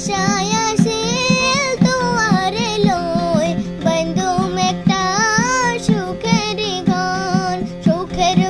আশায় আসিল তোয়ারে লই। বন্ধুম একটা সুখের ঘন সুখের